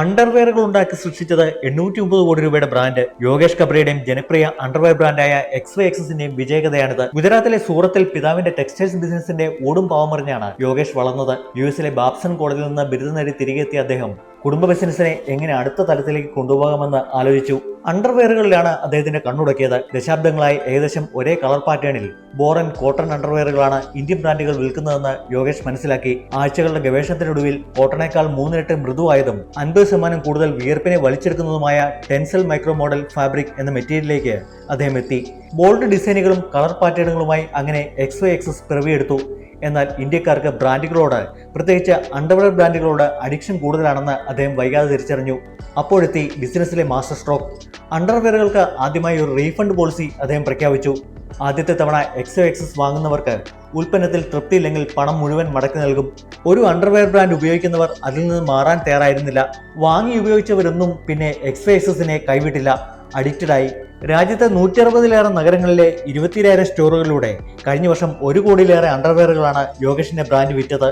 അണ്ടർവെയറുകൾ ഉണ്ടാക്കി സൃഷ്ടിച്ചത് എണ്ണൂറ്റി ഒമ്പത് കോടി രൂപയുടെ ബ്രാൻഡ്. യോഗേഷ് കബ്രയുടെയും ജനപ്രിയ അണ്ടർവെയർ ബ്രാൻഡായ എക്സ് വൈ എക്സസിന്റെയും വിജയകഥയാണിത്. ഗുജറാത്തിലെ സൂറത്തിൽ പിതാവിന്റെ ടെക്സ്റ്റൈൽസ് ബിസിനസിന്റെ ഓടും പാവമറിഞ്ഞാണ് യോഗേഷ് വളർന്നത്. യു എസിലെ ബാബ്സൺ കോളേജിൽ നിന്ന് ബിരുദം നേടി തിരികെത്തിയ അദ്ദേഹം കുടുംബ ബിസിനസിനെ എങ്ങനെ അടുത്ത തലത്തിലേക്ക് കൊണ്ടുപോകാമെന്ന് ആലോചിച്ചു. അണ്ടർവെയറുകളിലാണ് അദ്ദേഹത്തിന്റെ കണ്ണുടക്കിയത്. ദശാബ്ദങ്ങളായി ഏകദേശം ഒരേ കളർ പാറ്റേണിൽ ബോറൻ കോട്ടൺ അണ്ടർവെയറുകളാണ് ഇന്ത്യൻ ബ്രാൻഡുകൾ വിൽക്കുന്നതെന്ന് യോഗേഷ് മനസ്സിലാക്കി. ആഴ്ചകളുടെ ഗവേഷണത്തിനൊടുവിൽ കോട്ടണേക്കാൾ മൂന്നിരട്ടി മൃദുവായതും അൻപത് ശതമാനം കൂടുതൽ വിയർപ്പിനെ വലിച്ചെടുക്കുന്നതുമായ ടെൻസൽ മൈക്രോ മോഡൽ ഫാബ്രിക് എന്ന മെറ്റീരിയലിലേക്ക് അദ്ദേഹം എത്തി. ബോൾഡ് ഡിസൈനുകളും കളർ പാറ്റേണുകളുമായി അങ്ങനെ എക്സ് വൈ എക്സസ് പിറവിയെടുത്തു. എന്നാൽ ഇന്ത്യക്കാർക്ക് ബ്രാൻഡുകളോട് പ്രത്യേകിച്ച് അണ്ടർവെയർ ബ്രാൻഡുകളോട് അഡിക്ഷൻ കൂടുതലാണെന്ന് അദ്ദേഹം വൈകാതെ തിരിച്ചറിഞ്ഞു. അപ്പോഴെത്തി ബിസിനസ്സിലെ മാസ്റ്റർ സ്ട്രോക്ക്. അണ്ടർവെയറുകൾക്ക് ആദ്യമായി ഒരു റീഫണ്ട് പോളിസി അദ്ദേഹം പ്രഖ്യാപിച്ചു. ആദ്യത്തെ തവണ എക്സോ എക്സസ് വാങ്ങുന്നവർക്ക് ഉൽപ്പന്നത്തിൽ തൃപ്തിയില്ലെങ്കിൽ പണം മുഴുവൻ മടക്കി നൽകും. ഒരു അണ്ടർവെയർ ബ്രാൻഡ് ഉപയോഗിക്കുന്നവർ അതിൽ നിന്ന് മാറാൻ തയ്യാറായിരുന്നില്ല. വാങ്ങി ഉപയോഗിച്ചവരൊന്നും പിന്നെ എക്സോ എക്സസിനെ കൈവിട്ടില്ല. അഡിക്റ്റഡായി രാജ്യത്തെ നൂറ്റി അറുപതിലേറെ നഗരങ്ങളിലെ ഇരുപത്തിരായിരം സ്റ്റോറുകളിലൂടെ കഴിഞ്ഞ വർഷം ഒരു കോടിയിലേറെ അണ്ടർവെയറുകളാണ് യോഗേഷിന്റെ ബ്രാൻഡ് വിറ്റത്.